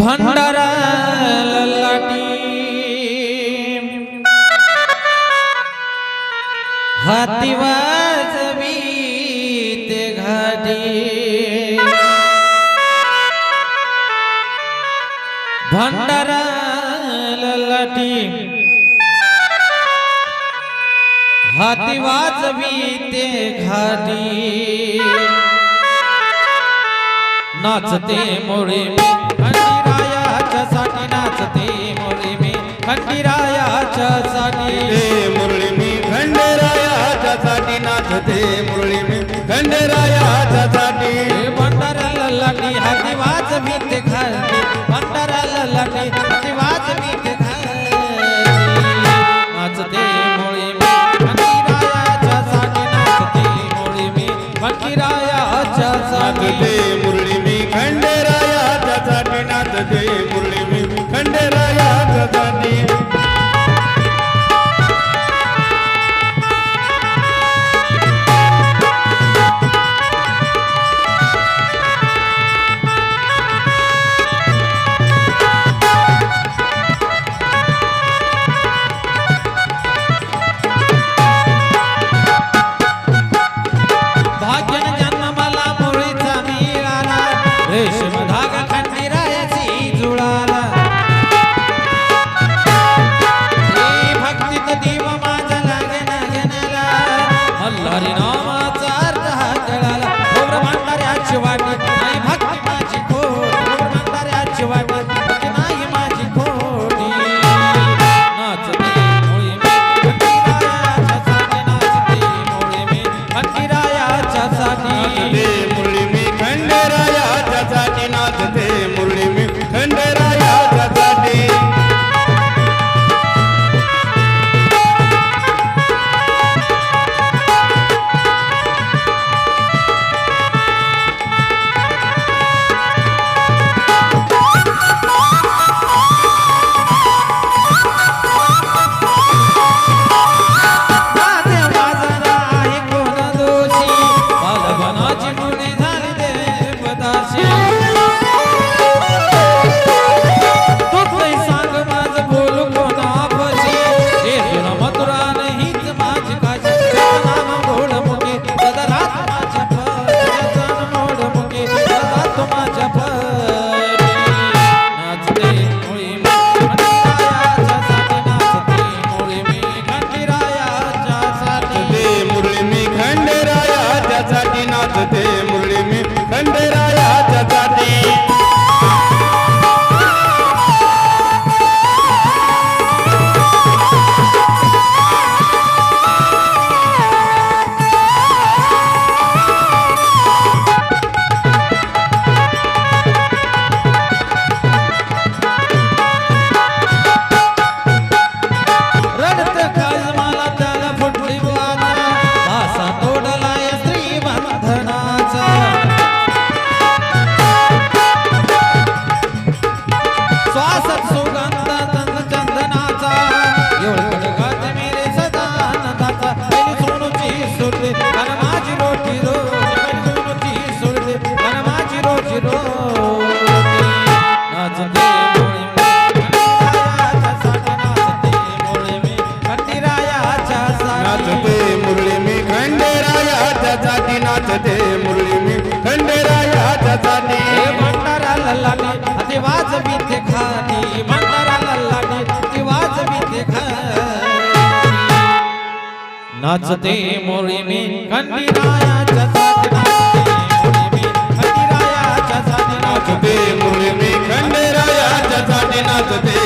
भंडारा ललाटी हाती वाजवीत घाटी। भंडारा ललाटी हाती वाजवीत घाटी। नाचते मोळे खंडीरायाच्या साठी मुरळी मी खंडेरायाच्या साठी नाचते मुरळी मी खंडेरायाच्या साठी भंडाऱ्याला लाटी हाती वाजवी ते खाली भंडाऱ्याला लाटी हाती वाजवी ते नाचते मी खंडीरायाच्या साठी नाचते मी खंडीरायाच्या साठी मुरळी मी खंडेरायाच्या साठी नाचते मुरळी मी दे मुरळी मी. खंडेरायाच्या जाती भंडारा लल्लाने ते वाजवी ते खाती भंडारा लल्लाने ते वाजवी ते खाती नाचते मुरळी मी खंडेरायाच्या जाती नाचते मुरळी मी खंडेरायाच्या नाचते.